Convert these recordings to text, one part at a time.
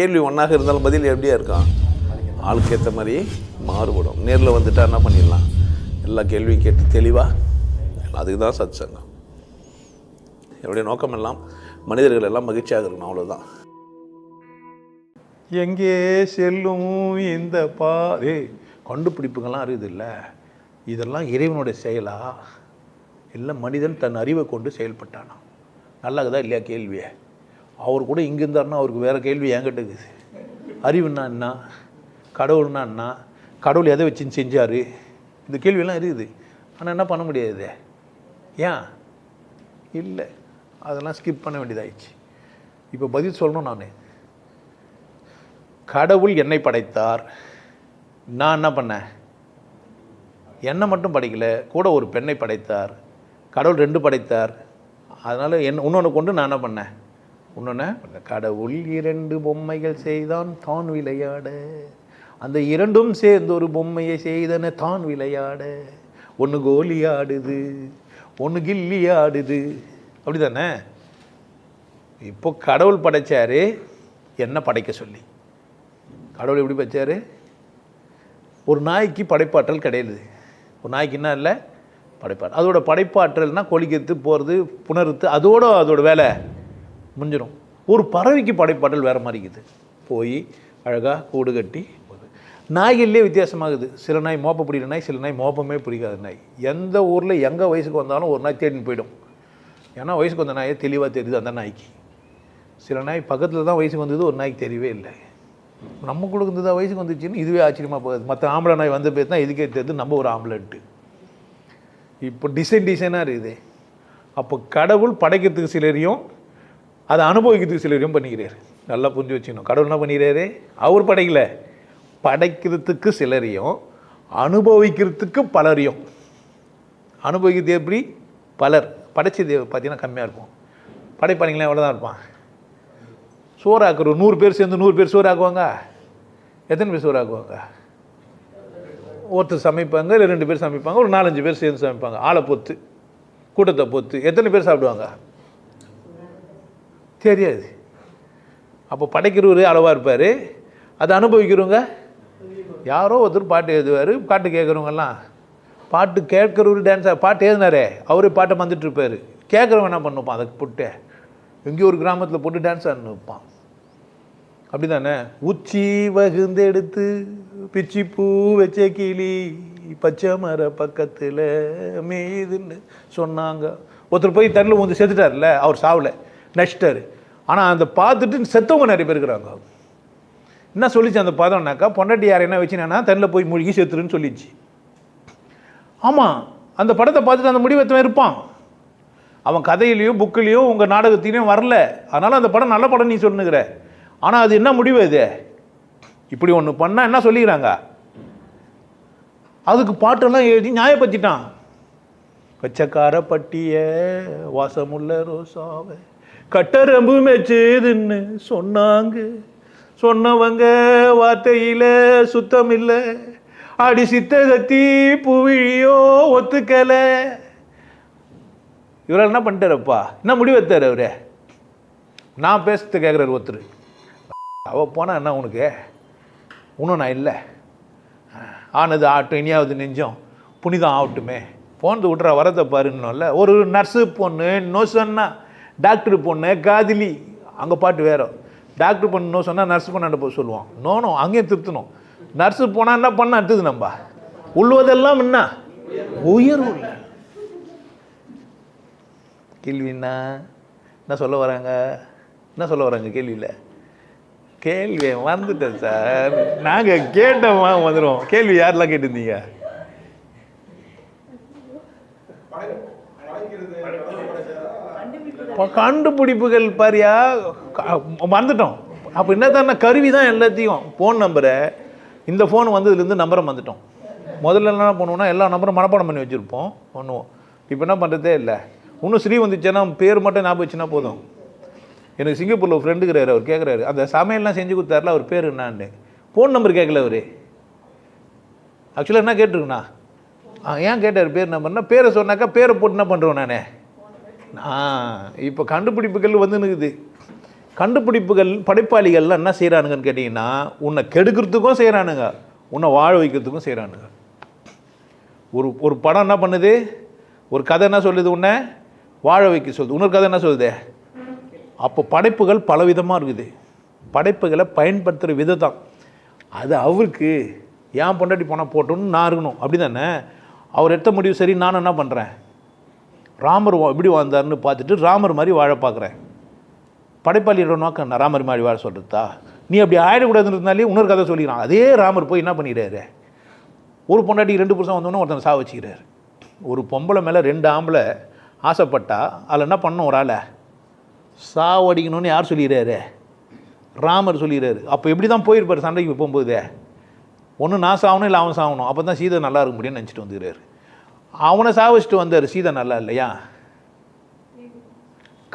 கேள்வி ஒன்றாக இருந்தாலும் பதில் எப்படியா இருக்கான் ஆளுக்கு ஏற்ற மாதிரி மாறுபடும். நேரில் வந்துட்டா என்ன பண்ணிடலாம்? எல்லா கேள்வியும் கேட்டு தெளிவாக அதுக்கு தான் சத் சங்கம் என்னுடைய நோக்கம் எல்லாம் மனிதர்கள் எல்லாம் மகிழ்ச்சியாக இருக்கணும் அவ்வளோதான் எங்கே செல்லும் இந்த பாதே கண்டுபிடிப்புகள்லாம் இருக்குது இல்லை? இதெல்லாம் இறைவனுடைய செயலா? இல்லை மனிதன் தன் அறிவை கொண்டு செயல்பட்டானா? நல்லாக்குதா இல்லையா கேள்வியை? அவர் கூட இங்கே இருந்தார்னா அவருக்கு வேறு கேள்வி என்கிட்ட இருக்குது. அறிவுன்னா என்ன? கடவுள்னா என்ன? கடவுள் எதை வச்சுன்னு செஞ்சார்? இந்த கேள்வியெல்லாம் இருக்குது. ஆனால் என்ன பண்ண முடியாது? ஏன்? இல்லை. அதெல்லாம் ஸ்கிப் பண்ண வேண்டியதாயிடுச்சு. இப்போ பதில் சொல்லணும் நான். கடவுள் என்னை படைத்தார். நான் என்ன பண்ணேன்? என்னை மட்டும் படைக்கலை. கூட ஒரு பெண்ணை படைத்தார். கடவுள் ரெண்டு படைத்தார். அதனால் என் இன்னொன்று கொண்டு நான் என்ன பண்ணேன்? இன்னொன்று கடவுள் இரண்டு பொம்மைகள் செய்தான் தான் விளையாட. அந்த இரண்டும் சேர்ந்து ஒரு பொம்மையை செய்தன தான் விளையாட. ஒன்று கோலி ஆடுது ஒன்று கில்லி ஆடுது. அப்படி தானே இப்போ கடவுள் படைச்சார் என்ன படைக்க சொல்லி? கடவுள் எப்படி படைச்சாரு? ஒரு நாய்க்கு படைப்பாற்றல் கிடையாது. ஒரு நாய்க்கு என்ன இல்லை? படைப்பாற்றல். அதோட படைப்பாற்றல்னா கொளிக்கிறது போகிறது புணர்த்து அதோட அதோட வேலை. முடிஞ்சிடும் ஒரு பறவைக்கு படைப்பாடல் வேறு மாதிரி இருக்குது. போய் அழகாக கூடு கட்டி நாய்கள்லேயே வித்தியாசமாகுது. சில நாய் மோப்ப பிடிக்கிற நாய் சில நாய் மோப்பமே பிடிக்காத நாய். எந்த ஊரில் எங்கே வயசுக்கு வந்தாலும் ஒரு நாய் தேடின்னு போயிடும். ஏன்னா வயசுக்கு வந்த நாயே தெளிவாக தெரியுது அந்த நாய்க்கு. சில நாய் பக்கத்தில் தான் வயசுக்கு வந்தது ஒரு நாய்க்கு தெரியவே இல்லை. நம்ம கொடுக்குறது வயசுக்கு வந்துச்சுன்னு இதுவே ஆச்சரியமாக போகுது. மற்ற ஆம்பளை நாய் வந்த பேர் தான் இதுக்கே தெரியுது நம்ம ஒரு ஆம்பளைன்ட்டு. இப்போ டிசைன் டிசைனாக இருக்குது. அப்போ கடவுள் படைக்கிறதுக்கு சிலரையும் அதை அனுபவிக்கிறதுக்கு சிலரையும் பண்ணிக்கிறார்? நல்லா புரிஞ்சு வச்சுக்கணும். கடவுள் என்ன பண்ணிக்கிறாரு? அவர் படைக்கல. படைக்கிறதுக்கு சிலரையும் அனுபவிக்கிறதுக்கு பலரையும். அனுபவிக்கிறது எப்படி? பலர். படைச்சது பார்த்தீங்கன்னா கம்மியாக இருக்கும். படைப்பாளிங்களே எவ்வளோ தான் இருப்பான் சோறாக்குறோம் நூறு பேர் சேர்ந்து நூறு பேர் சோறாக்குவாங்க? எத்தனை பேர் சோறாக்குவாங்க? ஒருத்தர் சமைப்பாங்க இல்லை ரெண்டு பேர் சமைப்பாங்க ஒரு நாலஞ்சு பேர் சேர்ந்து சமைப்பாங்க. ஆளை பொத்து கூட்டத்தை பொத்து எத்தனை பேர் சாப்பிடுவாங்க? தெரியாது. அப்போ படைக்கிறவர் அளவாக இருப்பார். அதை அனுபவிக்கிறவங்க யாரோ ஒருத்தர் பாட்டு எழுதுவார் பாட்டு கேட்குறவங்கெல்லாம். பாட்டு கேட்குறவர் டான்ஸாக பாட்டு எழுதினாரே அவரே பாட்டை வந்துட்டுருப்பார் கேட்குறவங்க என்ன பண்ணுப்பான்? அதை போட்டு எங்கேயோ ஒரு கிராமத்தில் போட்டு டான்ஸ் ஆடினு வைப்பான் அப்படி தானே உச்சி வகுந்து எடுத்து பிச்சி பூ வச்ச கிளி பச்சை மர பக்கத்தில் மீதுன்னு சொன்னாங்க. ஒருத்தர் போய் தண்ணில் வந்து செத்துட்டார்ல அவர் சாவலை. நஷ்டர். ஆனால் அந்த பார்த்துட்டு செத்தவங்க நிறைய பேர் இருக்கிறாங்க. என்ன சொல்லிச்சு அந்த பதம்னாக்கா பொண்டாட்டி யார் என்ன வச்சுனா தண்ணில் போய் மூழ்கி செத்துருன்னு சொல்லிச்சு. ஆமாம் அந்த படத்தை பார்த்துட்டு அந்த முடிவெத்தவன் இருப்பான். அவன் கதையிலையும் புக்கிலையும் உங்கள் நாடகத்திலையும் வரல. அதனால் அந்த படம் நல்ல படம் நீ சொல்லுங்கிற ஆனால் அது என்ன முடிவு இது? இப்படி ஒன்று பண்ணால் என்ன சொல்லிக்கிறாங்க? அதுக்கு பாட்டெல்லாம் எழுதி நியாயப்படுத்திட்டான். பச்சைக்கார பட்டிய வாசமுள்ள ரோசாவை. கட்டரம்பு மேய்ச்சதுன்னு சொன்னாங்க. சொன்னவங்க வார்த்தையில் சுத்தம் இல்லை அடி சித்த கத்தி புவிழியோ ஒத்துக்கலை. இவரால் என்ன பண்ணிட்டாரப்பா? என்ன முடிவு எடுத்தார் அவரு? நான் பேசுறது கேட்குறாரு ஒருத்தர். அவ போனால் என்ன உனக்கு? இன்னும் நான் இல்லை. ஆனது ஆட்டும் இனியாவது நெஞ்சம். புனிதம் ஆகட்டுமே. போனது விட்ற வரதை பாருன்னோம்ல ஒரு நர்ஸு பொண்ணு இன்னும் சொன்னால் டாக்டர் பொண்ணு காதிலி. அங்கே பாட்டு வேற. டாக்டர் பொண்ணு சொன்னால் நர்ஸ் பொண்ணாண்ட போய் சொல்லுவான். நோனும் அங்கேயும் திருத்தணும். நர்ஸு போனால் என்ன பண்ண அடுத்தது நம்ம? உள்ளுவதெல்லாம் என்ன? உயர்வு இல்லை கேள்வின்னா என்ன சொல்ல வராங்க? என்ன சொல்ல வராங்க கேள்வியில்? கேள்வி வந்துட்டேன் சார். நாங்கள் கேட்டோமா வந்துடும் கேள்வி யாரெல்லாம் கேட்டிருந்தீங்க இப்போ கண்டுபிடிப்புகள் பாரியா? மறந்துட்டோம். அப்போ என்ன தான் கருவி தான் எல்லாத்தையும் ஃபோன் நம்பரை இந்த ஃபோன் வந்ததுலேருந்து நம்பரை மறந்துட்டோம். முதல்ல என்ன பண்ணுவோம்னா எல்லா நம்பரும் மனப்பாடம் பண்ணி வச்சுருப்போம். பண்ணுவோம். இப்போ என்ன பண்ணுறதே இல்லை. இன்னும் ஸ்ரீ வந்துச்சுன்னா பேர் மட்டும் ஞாபகம் வச்சுன்னா போதும். எனக்கு சிங்கப்பூரில் ஒரு ஃப்ரெண்டு இருக்கிறாரு அவர் கேட்குறாரு அந்த சமையல்லாம் செஞ்சு கொடுத்தாருல அவர் பேர் என்னான்னு. ஃபோன் நம்பர் கேட்கல அவர். ஆக்சுவலாக என்ன கேட்டிருக்குண்ணா ஏன் கேட்டார்? பேர் நம்பர்னா பேரை சொன்னாக்கா பேரை போட்டு என்ன பண்ணுறோம் நானே? இப்போ கண்டுபிடிப்புகள் வந்து நிற்குது கண்டுபிடிப்புகள் படைப்பாளிகள்லாம் என்ன செய்கிறானுங்கன்னு கேட்டிங்கன்னா உன்னை கெடுக்கிறதுக்கும் செய்கிறானுங்க உன்னை வாழ வைக்கிறதுக்கும் செய்கிறானுங்க ஒரு ஒரு படம் என்ன பண்ணுது? ஒரு கதை என்ன சொல்லுது உன்னை? வாழ வைக்க சொல்லுது. இன்னொரு கதை என்ன சொல்லுது? அப்போ படைப்புகள் பலவிதமாக இருக்குது. படைப்புகளை பயன்படுத்துகிற விதம் தான் அது அவருக்கு ஏன் பொண்டாட்டி போனால் போட்டோன்னு நான் இருக்கணும். அப்படி தானே அவர் எடுத்த முடிவு சரி நானும் என்ன பண்ணுறேன் ராமர் வா- எப்படி வாழ்ந்தார்னு பார்த்துட்டு ராமர் மாதிரி வாழ பார்க்குறேன். படைப்பாளியோட நோக்கம் நான் ராமர் மாதிரி வாழ சொல்கிறதா நீ அப்படி ஆயிடக்கூடாதுன்றதுனாலே இன்னொரு கதை சொல்லிக்கிறான். அதே ராமர் போய் என்ன பண்ணிடுறாரு ஒரு பொண்டாட்டி ரெண்டு புருஷன் வந்தோன்னே ஒருத்தன் சா வச்சுக்கிறாரு. ஒரு பொம்பளை மேலே ரெண்டு ஆம்பளை ஆசைப்பட்டா அதில் என்ன பண்ணும் ஒரு ஆளை? சாவடிக்கணும்னு யார் சொல்லிடுறாரு ராமர் சொல்லிடுறாரு அப்போ எப்படி தான் போயிருப்பார் சண்டைக்கு போகும்போது? ஒன்று நான் சாகணும் இல்லை அவன் சாகணும் அப்போ தான் சீதை நல்லா இருக்க முடியும்னு நினச்சிட்டு வந்துக்கிறாரு. அவனை சாவிச்சிட்டு வந்தார். சீதை நல்லா இல்லையா?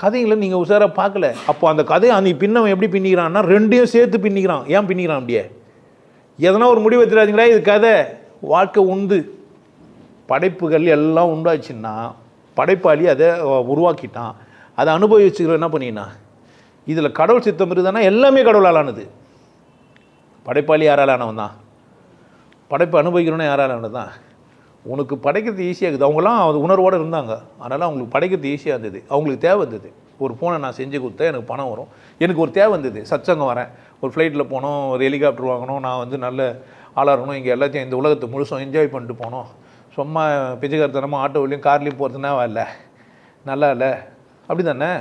கதைகளை நீங்கள் உஷாராக பார்க்கல. அப்போ அந்த கதையை அந்த பின்னவன் எப்படி பின்னிக்கிறான்னா ரெண்டையும் சேர்த்து பின்னிக்கிறான். ஏன் பின்னிக்கிறான் அப்படியே? எதனா ஒரு முடிவு எடுத்துடாதீங்களா? இது கதை. வாழ்க்கை உண்டு. படைப்புகள் எல்லாம் உண்டாச்சுன்னா படைப்பாளி அதை உருவாக்கிட்டான். அதை அனுபவிச்சுக்கிற என்ன பண்ணினா இதில் கடவுள் சித்தம் இருக்குதுன்னா எல்லாமே கடவுளால் ஆனது படைப்பாளி யாரால் ஆனவன் தான் படைப்பு அனுபவிக்கிறோன்னா யாரால் ஆனது தான் உனக்கு படைக்கிறது ஈஸியாக இருக்குது. அவங்களாம் அது உணர்வோடு இருந்தாங்க. அதனால் அவங்களுக்கு படைக்கிறது ஈஸியாக இருந்தது. அவங்களுக்கு தேவை இருந்தது. ஒரு ஃபோனை நான் செஞ்சு கொடுத்தேன் எனக்கு பணம் வரும். எனக்கு ஒரு தேவை இருந்தது. சச்சங்கம் வரேன். ஒரு ஃப்ளைட்டில் போனோம் ஒரு ஹெலிகாப்டர் வாங்கணும் நான் வந்து நல்ல ஆளாக இருக்கணும் இங்கே எல்லாத்தையும் இந்த உலகத்தை முழுசும் என்ஜாய் பண்ணிட்டு போனோம். சும்மா பிச்சைக்காரத்தனமாக ஆட்டோவிலையும் கார்லேயும் போகிறதுனா இல்லை. நல்லா இல்லை. அப்படி தானே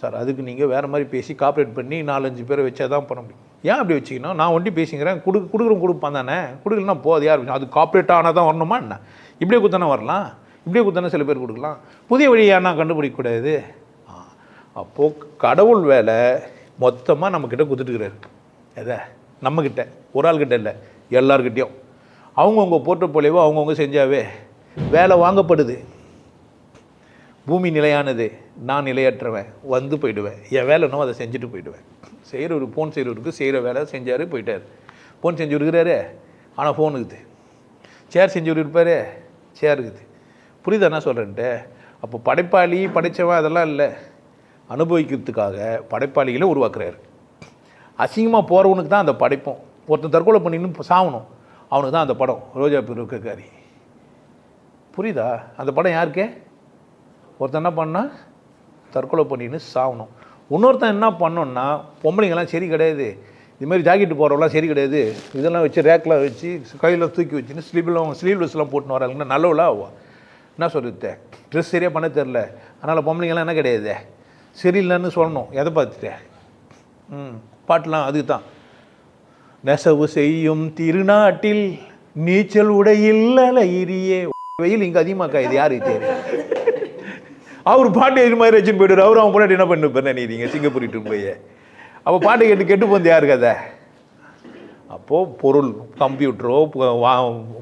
சார் அதுக்கு நீங்கள் வேறு மாதிரி பேசி காப்ரேட் பண்ணி நாலஞ்சு பேரை வச்சா தான் பண்ண முடியும். ஏன் அப்படி வச்சுக்கணும்? நான் ஒண்டி பேசிக்கிறேன். கொடு கொடுக்குறோம் கொடுப்பான் தானே? கொடுக்கலன்னா போது யார் அது காப்பரேட் ஆனால் தான் வரணுமா என்ன? இப்படியே குத்தானே வரலாம்? இப்படியே குத்தானே சில பேர் கொடுக்கலாம். புதிய வழியை ஏன்னா கண்டுபிடிக்கக்கூடாது அப்போது கடவுள் வேலை மொத்தமாக நம்மக்கிட்ட கொடுத்துட்டுக்கிறாரு. எதை? நம்மக்கிட்ட ஒரு ஆள்கிட்ட இல்லை. எல்லார்கிட்டயும். அவங்கவுங்க போர்ட்டபோலியவோ அவங்கவுங்க செஞ்சாவே வேலை வாங்கப்படுது. பூமி நிலையானது. நான் நிலையற்றவன். வந்து போயிடுவேன். என் வேலை அதை செஞ்சுட்டு போயிடுவேன். செய்கிறவர் ஃபோன் செய்கிறவருக்கு செய்கிற வேலை செஞ்சார் போயிட்டார். ஃபோன் செஞ்சு இருக்கிறாரு ஆனால் ஃபோன் இருக்குது. சேர் செஞ்சு இருப்பார் சேர் இருக்குது. புரியுதா என்ன சொல்கிறேன்ட்டு அப்போ படைப்பாளி படைத்தவன் அதெல்லாம் இல்லை. அனுபவிக்கிறதுக்காக படைப்பாளிகளை உருவாக்குறாரு. அசிங்கமாக போகிறவனுக்கு தான் அந்த படைப்போம். ஒருத்தன் தற்கொலை பண்ணின்னு சாகணும் அவனுக்கு தான் அந்த படம் ரோஜா பிறக்காரி புரியுதா? அந்த படம் யாருக்கே? ஒருத்தன் என்ன பண்ணா? தற்கொலை பண்ணின்னு சாகணும் இன்னொருத்தன் என்ன பண்ணோன்னா பொம்பளைங்கெல்லாம் சரி கிடையாது. இதுமாதிரி ஜாக்கெட்டு போடுறவங்களாம் சரி கிடையாது. இதெல்லாம் வச்சு ரேக்கில் வச்சு கையில் தூக்கி வச்சுன்னு ஸ்லீவ்லாம் ஸ்லீவ்லெஸ்லாம் போட்டுன்னு வராங்கன்னா நல்லவளா ஆவா என்ன சொல்லுது ட்ரெஸ் சரியாக பண்ண தெரில. அதனால் பொம்பளைங்கெல்லாம் என்ன கிடையாது. சரியில்லைன்னு சொல்லணும். எதை பார்த்துட்டேன் ம் பாட்டெலாம் அதுக்கு தான் நெசவு செய்யும் திருநாட்டில் நீச்சல் உடையில் இரியே வெயில் இங்கே அதிகமாக இது யாருக்கு தெரியும்? அவர் பாட்டு இது மாதிரி வச்சுன்னு போயிடுவார். அவர் அவன் பொண்ணாட்டி என்ன பண்ணு? பண்ண நீங்கள் சிங்கப்பூரிட்டு போய். அப்போ பாட்டு கேட்டு கெட்டு போந்து யாரு கதை? அப்போது பொருள் கம்ப்யூட்டரோ வா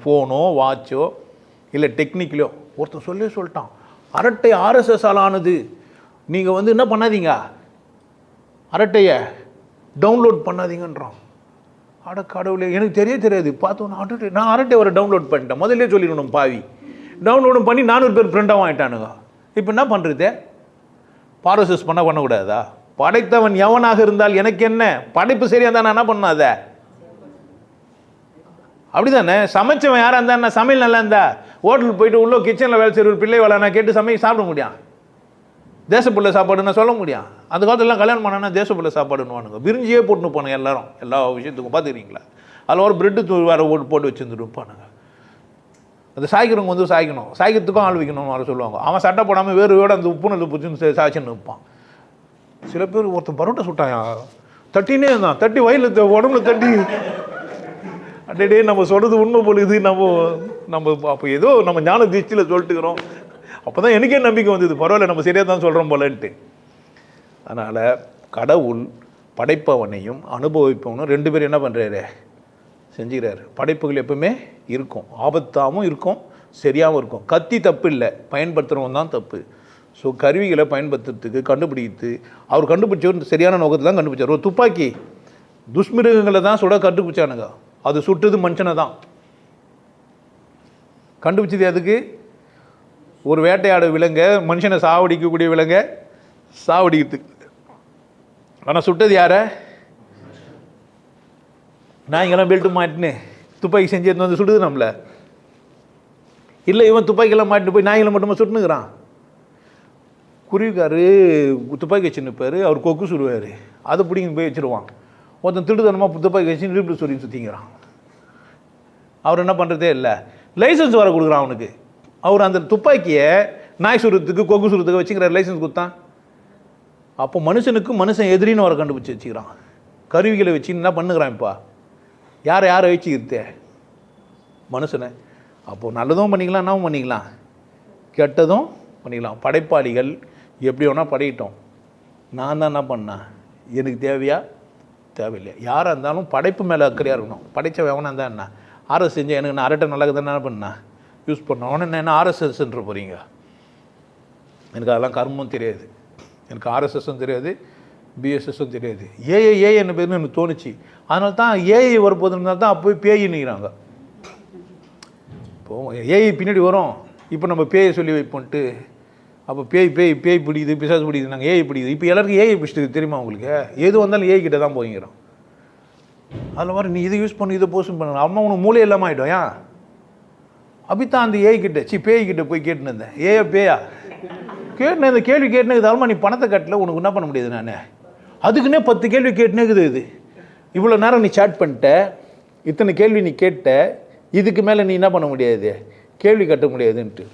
ஃபோனோ வாட்சோ இல்லை டெக்னிக்கலோ ஒருத்தன் சொல்லி சொல்லிட்டான். அரட்டை ஆர்எஸ்எஸ் ஆனது. நீங்கள் வந்து என்ன பண்ணாதீங்க? அரட்டையை டவுன்லோட் பண்ணாதீங்கன்றான். அட கடவுளே எனக்கு தெரிய தெரியாது. பார்த்தோன்னா அரட்டை நான் அரட்டை ஒரு டவுன்லோட் பண்ணிட்டேன். முதல்ல சொல்லிடணும் பாவி. டவுன்லோடும் பண்ணி நானூறு பேர் பிரிண்டாக வாங்கிட்டானுங்க. இப்போ என்ன பண்ணுறது ப்ராசஸ் பண்ண பண்ணக்கூடாதா? படைத்தவன் எவனாக இருந்தால் எனக்கு என்ன? படைப்பு சரியாக இருந்தால் நான் என்ன பண்ணணும் அதை? அப்படிதானே? சமைச்சவன் யாராக இருந்தா என்ன? சமையல் நல்லா இருந்தா? ஹோட்டலுக்கு போயிட்டு உள்ளே கிச்சனில் வேலை செய்கிற ஒரு பிள்ளை வேலை நான் கேட்டு சமையல் சாப்பிட முடியும். தேசப்புள்ள சாப்பாடுன்னு சொல்ல முடியும். அந்த காலத்துலலாம் கல்யாணம் பண்ணனா தேசப்புள்ள சாப்பாடுன்னுவானுங்க. விரிஞ்சியே போட்டுன்னு போனாங்க எல்லாரும். எல்லா விஷயத்துக்கும் பார்த்துக்கிறீங்களா? அதில் ஒரு பிரெட்டு தூள் வேறு போட்டு போட்டு வச்சுருந்துருப்பானுங்க அந்த சாய்க்கிறவங்க வந்து சாய்க்கணும். சாய்க்கிறதுக்கும் ஆள் வைக்கணும்னு வர சொல்லுவாங்க. அவன் சட்டை போடாமல் வேறு வேட அந்த உப்பு நல்ல புச்சுன்னு சாய்ச்சின்னு நிற்பான். சில பேர் ஒருத்தன் பரோட்டா சுட்டாயா தட்டினே இருந்தான். தட்டி வயலில் உடம்புல தட்டி. அடே நம்ம சொல்கிறது உண்மை பொழுது நம்ம நம்ம அப்போ ஏதோ நம்ம ஞான திருஷ்டியில் சொல்லிட்டுக்கிறோம். அப்போ தான் எனக்கே நம்பிக்கை வந்தது. பரவாயில்ல நம்ம சரியாக தான் சொல்கிறோம் போலன்ட்டு. அதனால் கடவுள் படைப்பவனையும் அனுபவிப்பவனும் ரெண்டு பேரும் என்ன பண்ணுறாரு செஞ்சுக்கிறாரு. படைப்புகள் எப்பவுமே இருக்கும். ஆபத்தாகவும் இருக்கும் சரியாகவும் இருக்கும். கத்தி தப்பு இல்லை. பயன்படுத்துகிறவன் தான் தப்பு. ஸோ கருவிகளை பயன்படுத்துறதுக்கு கண்டுபிடித்து அவர் கண்டுபிடிச்சவர் சரியான நோக்கத்தில் தான் கண்டுபிடிச்சார். ஒரு துப்பாக்கி துஷ்மிருகங்களை தான் சுட கண்டுபிடிச்சானுங்க. அது சுட்டது மனுஷனை தான். கண்டுபிடிச்சது அதுக்கு ஒரு வேட்டையாடு விலங்க மனுஷனை சாவடிக்கக்கூடிய விலங்க சாவடிக்கிறதுக்கு. ஆனால் சுட்டது யாரை? நாய்ங்கெல்லாம் பெல்ட்டு மாட்டின்னு துப்பாக்கி செஞ்சு எடுத்துன்னு வந்து சுடுது நம்மளை இல்லை இவன் துப்பாக்கியெல்லாம் மாட்டிட்டு போய் நாய்களை மட்டுமா சுட்டுனுக்குறான் குருவிக்காரு துப்பாக்கி வச்சு நிற்பார் அவர் கொக்கு சுடுவார். அதை பிடிங்கி போய் வச்சிருவான். ஒருத்தன் திருடுதனமாக துப்பாக்கி வச்சு இடுப்பு சொல்லி சுற்றிங்கிறான் அவர் என்ன பண்ணுறதே இல்லை. லைசன்ஸ் வர கொடுக்குறான் அவனுக்கு. அவர் அந்த துப்பாக்கியை நாய் சுடுறதுக்கு கொக்கு சுடுறதுக்கு வச்சுக்கிற லைசன்ஸ் கொடுத்தான். அப்போ மனுஷனுக்கு மனுஷன் எதிரின்னு வர கண்டுபிடிச்சி வச்சுக்கிறான். கருவிகளை வச்சு என்ன பண்ணுகிறான் இப்போ? யாரை யாரை வச்சுக்கிறது மனுஷனை. அப்போது நல்லதும் பண்ணிக்கலாம் என்னவும் பண்ணிக்கலாம். கெட்டதும் பண்ணிக்கலாம். படைப்பாளிகள் எப்படி வேணால் படையிட்டோம். நான் தான் என்ன பண்ணேன்? எனக்கு தேவையா? தேவையில்லையா யாராக இருந்தாலும் படைப்பு மேலே அக்கறையாக இருக்கணும். படைத்த எவனா இருந்தால் என்ன? ஆர்எஸ் செஞ்சு எனக்கு நான் அரட்டை நல்லா என்ன பண்ணேன்? யூஸ் பண்ண உடனே என்ன ஆர்எஸ்எஸ்ன்ற போகிறீங்க எனக்கு அதெல்லாம் கர்மம் தெரியாது. எனக்கு ஆர்எஸ்எஸும் தெரியாது. பிஎஸ்எஸ்ஸும் தெரியாது. ஏஐ ஏஐ என்ன பேர்னு எனக்கு தோணுச்சு. அதனால தான் ஏஐ வரப்போதுனால தான் அப்போய் பேய் நிற்கிறாங்க இப்போ ஏஐ பின்னாடி வரும். இப்போ நம்ம பேயை சொல்லி வைப்போன்ட்டு அப்போ பேய் பேய் பேய் பிடிக்குது பிசாசு பிடிக்குது நாங்கள் ஏஐ பிடிக்குது. இப்போ எல்லாருக்கும் ஏஐ பிடிச்சிருக்கு தெரியுமா உங்களுக்கு? எது வந்தாலும் ஏஐ கிட்ட தான் போய்கிறோம் அதில் வர நீ இதை யூஸ் பண்ணி இதை போஸ்ட் பண்ண. அம்மா உனக்கு மூளை இல்லாமல் ஆகிடும் ஏன்? அப்படித்தான் அந்த ஏஐ கிட்ட. சி பேய் கிட்ட போய் கேட்டுன்னு இருந்தேன். ஏயா பேயா? கேட்டுனேன் இந்த கேள்வி கேட்டுனே இதாலுமா நீ பணத்தை கட்டல உனக்கு என்ன பண்ண முடியாது நான்? அதுக்குன்னே பத்து கேள்வி கேட்டுனே இருக்குது இது. இவ்வளோ நேரம் நீ சாட் பண்ணிட்ட இத்தனை கேள்வி நீ கேட்ட இதுக்கு மேலே நீ என்ன பண்ண முடியாது? கேள்வி கட்ட முடியாதுன்ட்டு.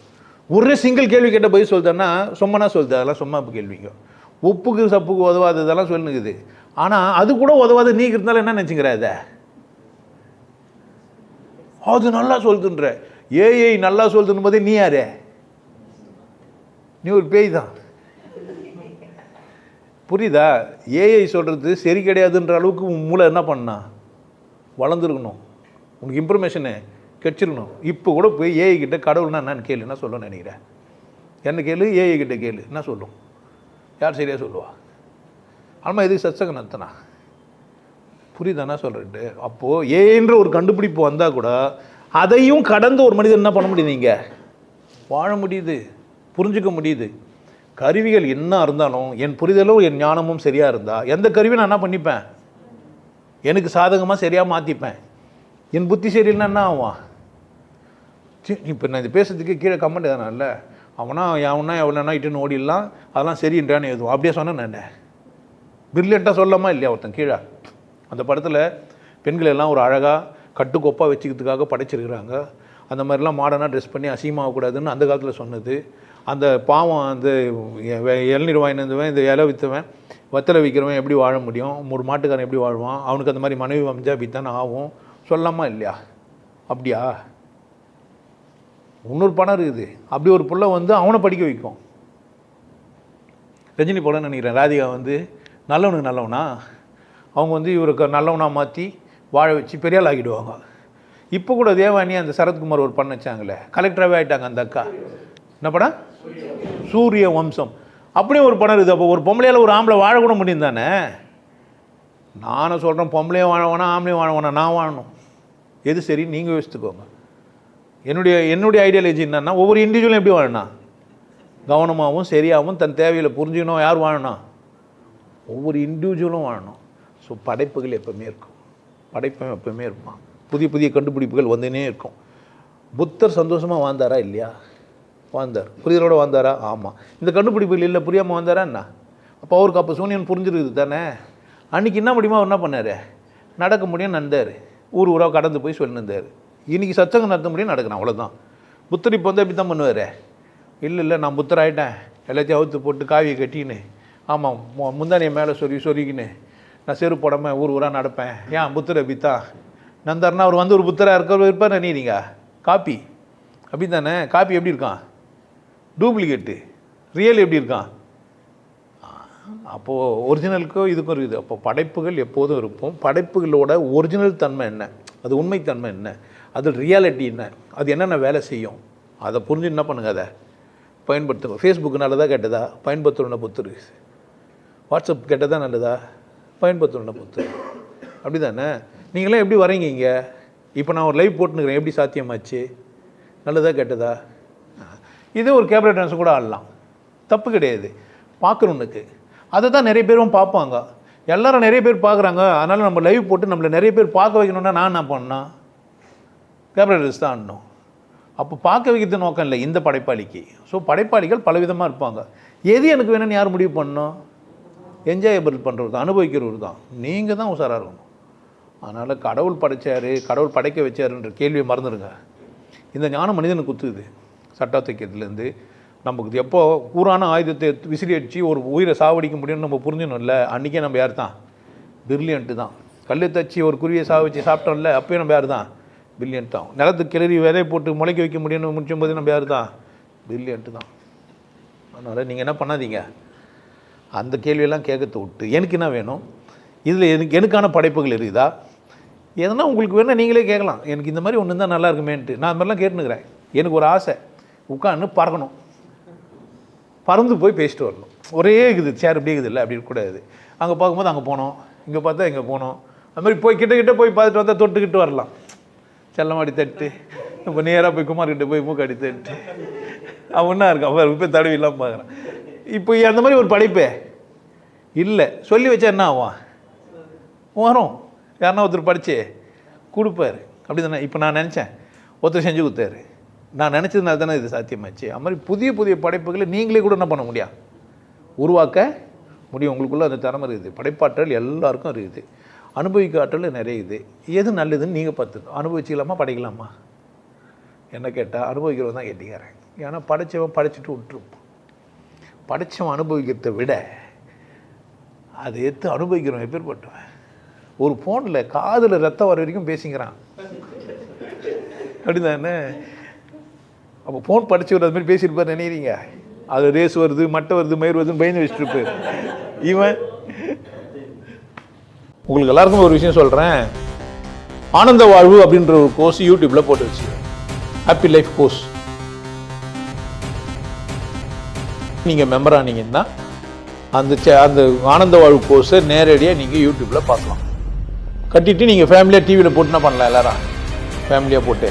ஒரே சிங்கிள் கேள்வி கேட்ட பதில் சொல்லிட்டேன்னா சும்மனா சொல்லுது அதெல்லாம் சும்மா கேள்விங்க. உப்புக்கு சப்புக்கு உதவாததெல்லாம் சொல்லுங்குது ஆனால் அது கூட உதவாத நீ இருந்தாலும் என்ன நினச்சிக்கிற அதை அது நல்லா சொல்லுதுன்ற. ஏஐ நல்லா சொல்லுதுன்னு போதே நீ யாரு? நீ ஒரு பேய் தான் புரியுதா? ஏஐ சொல்கிறது சரி கிடையாதுன்ற அளவுக்கு உன் மூளை என்ன பண்ணா? வளர்ந்துருக்கணும். உனக்கு இன்ஃபர்மேஷனு கிடச்சிருக்கணும் இப்போ கூட போய் ஏஐ கிட்ட கடவுள்னா என்னன்னு கேளு என்ன சொல்ல நினைக்கிறேன் என்ன கேளு? ஏஐ கிட்ட கேளு என்ன சொல்லும்? யார் சரியாக சொல்லுவா? ஆமாம் இது சச்சங்க நடத்தினா புரியுதானா சொல்கிறேன்ட்டு அப்போது ஏன்ற ஒரு கண்டுபிடிப்பு வந்தால் கூட அதையும் கடந்து ஒரு மனிதன் என்ன பண்ண முடியுது இங்கே வாழ முடியுது புரிஞ்சுக்க முடியுது. கருவிகள் என்ன இருந்தாலும் என் புரிதலும் என் ஞானமும் சரியாக இருந்தால் எந்த கருவியும் நான் என்ன பண்ணிப்பேன்? எனக்கு சாதகமாக சரியாக மாற்றிப்பேன் என் புத்தி சரியில்லைன்னா என்ன ஆவான் இப்போ நான் இது பேசுறதுக்கு கீழே கமெண்ட் தானே இல்லை அவனா அவனா எவ்வளோனா இட்டுன்னு ஓடிடலாம். அதெல்லாம் சரின்றான்னு எதுவும் அப்படியே சொன்னேன் நான் பிரில்லியண்ட்டாக சொல்லாமா இல்லையா ஒருத்தன் கீழே? அந்த படத்தில் பெண்கள் எல்லாம் ஒரு அழகாக கட்டுக்கோப்பாக வச்சுக்கிறதுக்காக படைச்சிருக்கிறாங்க. அந்த மாதிரிலாம் மாடர்னாக ட்ரெஸ் பண்ணி அசிங்கமாகக்கூடாதுன்னு அந்த காலத்தில் சொன்னது. அந்த பாவம் அந்த எ- இளநீர் வாங்கினதுவன் இந்த இலை விற்றவன் வத்தலை விற்கிறவன் எப்படி வாழ முடியும்? ஒரு மாட்டுக்காரன் எப்படி வாழ்வான்? அவனுக்கு அந்த மாதிரி மனைவி அமைஞ்சா அப்படி தானே ஆகும்? சொல்லாமா இல்லையா? அப்படியா? இன்னொரு பணம் இருக்குது. அப்படி ஒரு பிள்ளை வந்து அவனை படிக்க வைக்கும். ரஜினி போல நினைக்கிறேன். ராதிகா வந்து நல்லவனுக்கு நல்லவனா? அவங்க வந்து இவருக்கு நல்லவனாக மாற்றி வாழ வச்சு பெரியால் ஆகிடுவாங்க இப்போ கூட தேவானி அந்த சரத்குமார் ஒரு பண்ண வச்சாங்களே கலெக்டராகவே ஆயிட்டாங்க அந்த அக்கா. என்ன படம்? சூரிய வம்சம். அப்படியும் ஒரு படம் இருக்குது. அப்போ ஒரு பொம்பளையால் ஒரு ஆம்பளை வாழக்கூட முடியும் தானே? நானும் சொல்கிறேன் பொம்பளையும் வாழ வேணாம் ஆம்பளையும் வாழ வேணாம் நான் வாழணும். எது சரி? நீங்கள் யோசித்துக்கோங்க என்னுடைய என்னுடைய ஐடியாலஜி என்னன்னா ஒவ்வொரு இண்டிவிஜுவலும் எப்படி வாழணும்? கவனமாகவும் சரியாகவும் தன் தேவையில் புரிஞ்சுக்கணும் யார் வாழணும்? ஒவ்வொரு இண்டிவிஜுவலும் வாழணும். ஸோ படைப்புகள் எப்பவுமே இருக்கும். படைப்பும் எப்பவுமே இருப்பான். புதிய புதிய கண்டுபிடிப்புகள் வந்துனே இருக்கும். புத்தர் சந்தோஷமாக வாழ்ந்தாரா இல்லையா? வாழ்ந்தார். புரிதலோட வாழ்ந்தாரா? ஆமாம் இந்த கண்டுபிடிப்பு இல்லை புரியாமல் வந்தாரா என்ன? அப்போ அவருக்கு அப்போ சூனியன் புரிஞ்சிருக்குது தானே? அன்றைக்கி என்ன முடியுமோ அவர் என்ன பண்ணார்? நடக்க முடியும் நடந்தார் ஊர் ஊராக கடந்து போய் சொல்லியிருந்தார். இன்றைக்கி சச்சங்கம் நடத்த முடியும் நடக்கணும் அவ்வளோதான் புத்தர் இப்போ வந்து எப்படி தான் பண்ணுவார்? இல்லை இல்லை நான் புத்தர் ஆகிட்டேன் எல்லாத்தையும் அவுத்து போட்டு காவியை கட்டின்னு ஆமாம் மு- முந்தானியை மேலே சொல்லி சொல்லிக்கின்னு நான் செரு போடாமல் ஊர் ஊராக நடப்பேன். ஏன் புத்தர் அப்படித்தான் நந்தார்னா அவர் வந்து ஒரு புத்தராக இருக்க இருப்பார் நினைக்கிறீங்க காப்பி. அப்படி தானே காப்பி எப்படி இருக்கான்? டூப்ளிகேட்டு. ரியல் எப்படி இருக்கான்? அப்போது ஒரிஜினலுக்கும் இதுக்கும் இருக்குது அப்போ படைப்புகள் எப்போதும் இருக்கும் படைப்புகளோட ஒரிஜினல் தன்மை என்ன? அது உண்மைத்தன்மை என்ன? அது ரியாலிட்டி என்ன? அது என்னென்ன வேலை செய்யும்? அதை புரிஞ்சு என்ன பண்ணுங்க அதை? பயன்படுத்துங்க. ஃபேஸ்புக் நல்லதா கெட்டதா? பயன்படுத்தணும்னா புத்தர். வாட்ஸ்அப் கெட்டதா நல்லதா? பயன்படுத்தணும்னா புத்தர். அப்படி தானே நீங்களாம் எப்படி வரீங்க இங்கே? இப்போ நான் ஒரு லைவ் போட்டுனுக்கிறேன் எப்படி சாத்தியமாச்சு? நல்லதா கெட்டதா? இதே ஒரு கேமரா டான்ஸ் கூட ஆடலாம். தப்பு கிடையாது. பார்க்குறவனுக்கு அதை தான் நிறைய பேரும் பார்ப்பாங்க. எல்லாரும் நிறைய பேர் பார்க்குறாங்க. அதனால் நம்ம லைவ் போட்டு நம்மளை நிறைய பேர் பார்க்க வைக்கணும்னா நான் என்ன பண்ணேன் கேப்ரல்ஸ் தான் ஆடணும். அப்போ பார்க்க வைக்கிறது நோக்கம் இல்லை இந்த படைப்பாளிக்கு. ஸோ படைப்பாளிகள் பலவிதமாக இருப்பாங்க. எது எனக்கு வேணும்னு யார் முடிவு பண்ணணும்? என்ஜாயபிள் பண்ணுறது தான் அனுபவிக்கிறவர் தான். நீங்கள் தான் உஷாராக இருக்கணும். அதனால் கடவுள் படைச்சாரு கடவுள் படைக்க வச்சாருன்ற கேள்வியை மறந்துடுங்க. இந்த ஞானம் மனிதனுக்கு குத்துது. சட்டா தைக்கிறதுலேருந்து நமக்கு எப்போ கூறான ஆயுதத்தை விசிறி அடித்து ஒரு உயிரை சாவடிக்க முடியும்னு நம்ம புரிஞ்சிடணும்ல அன்றைக்கே நம்ம யார் தான் பிரில்லியன்ட்டு தான். கல் தச்சு ஒரு குருவியை சாவ வச்சு சாப்பிட்டோம்ல அப்போயும் நம்ம யார் தான் பிரில்லியன்ட் தான். நிலத்துக்கு கிளறி விதையை போட்டு முளைக்க வைக்க முடியும்னு முடிச்சும் போது நம்ம யார் தான் பிரில்லியன்ட்டு தான். அதனால் நீங்கள் என்ன பண்ணாதீங்க. அந்த கேள்வியெல்லாம் கேட்கறத விட்டு எனக்கு என்ன வேணும்? இதில் எனக்கு எனக்கான படைப்புகள் இருக்குதா? எதனா உங்களுக்கு வேணால் நீங்களே கேட்கலாம். எனக்கு இந்த மாதிரி ஒன்று இருந்தால் நல்லா இருக்குமேன்ட்டு. நான் அது மாதிரிலாம் கேட்டுனுக்கிறேன் எனக்கு ஒரு ஆசை. உட்காந்து பறக்கணும். பறந்து போய் பேசிட்டு வரணும். ஒரே இருக்குது சேர் இப்படி இருக்குது இல்லை அப்படி இருக்கக்கூடாது அங்கே பார்க்கும்போது அங்கே போனோம் இங்கே பார்த்தா இங்கே போனோம். அது மாதிரி போய் கிட்ட கிட்ட போய் பார்த்துட்டு வந்தால் தொட்டுக்கிட்டு வரலாம். செல்லமாடி தட்டு இப்போ நேராக போய் குமார்கிட்ட போய் மூக்காடி தட்டு. அவன் ஒன்றா இருக்கான் அவர் போய் தடவி இல்லாமல் பார்க்குறான். இப்போ அந்த மாதிரி ஒரு படைப்பே இல்லை. சொல்லி வச்சா என்ன ஆகும்? வரும். யாருன்னா ஒருத்தர் படித்து கொடுப்பாரு. அப்படி தானே இப்போ நான் நினச்சேன் ஒருத்தர் செஞ்சு கொடுத்தாரு. நான் நினச்சதுனால தானே இது சாத்தியமாச்சு. அது மாதிரி புதிய புதிய படைப்புகளை நீங்களே கூட என்ன பண்ண முடியும் உருவாக்க முடியும். உங்களுக்குள்ளே அந்த திறமை இருக்குது. படைப்பாற்றல் எல்லாருக்கும் இருக்குது. அனுபவிக்க ஆற்றல் நிறைய இது எது நல்லதுன்னு நீங்கள் பார்த்து அனுபவிச்சிக்கலாமா படைக்கலாமா? என்ன கேட்டால் அனுபவிக்கிறவன் தான் கேட்டிக்கிறேன் ஏன்னா படைச்சவன் படைச்சிட்டு விட்டுருப்பான் படைச்சவன் அனுபவிக்கிறதை விட அதை எடுத்து அனுபவிக்கிறவன் எப்பேற்பட்டவன் ஒரு ஃபோனில் காதில் ரத்தம் வர வரைக்கும் பேசிக்கிறான். என்ன அப்போ ஃபோன் படித்து வர்றது மாதிரி பேசியிருப்பார் நினைக்கிறீங்க? அது ரேஸ் வருது மட்டை வருது மயிர் வருதுன்னு பயந்து வச்சுட்டு இருப்பார் இவன் உங்களுக்கு எல்லாருக்கும் ஒரு விஷயம் சொல்கிறேன் ஆனந்த வாழ்வு அப்படின்ற ஒரு கோர்ஸ் யூடியூப்பில் போட்டு வச்சு ஹாப்பி லைஃப் கோர்ஸ் நீங்கள் மெம்பர் ஆனீங்கன்னா அந்த சே- அந்த ஆனந்த வாழ்வு கோர்ஸை நேரடியாக நீங்கள் யூடியூப்பில் பார்க்கலாம். கட்டிட்டு நீங்கள் ஃபேமிலியாக டிவியில் போட்டுனா பண்ணலாம் எல்லாரும்? ஃபேமிலியாக போட்டு.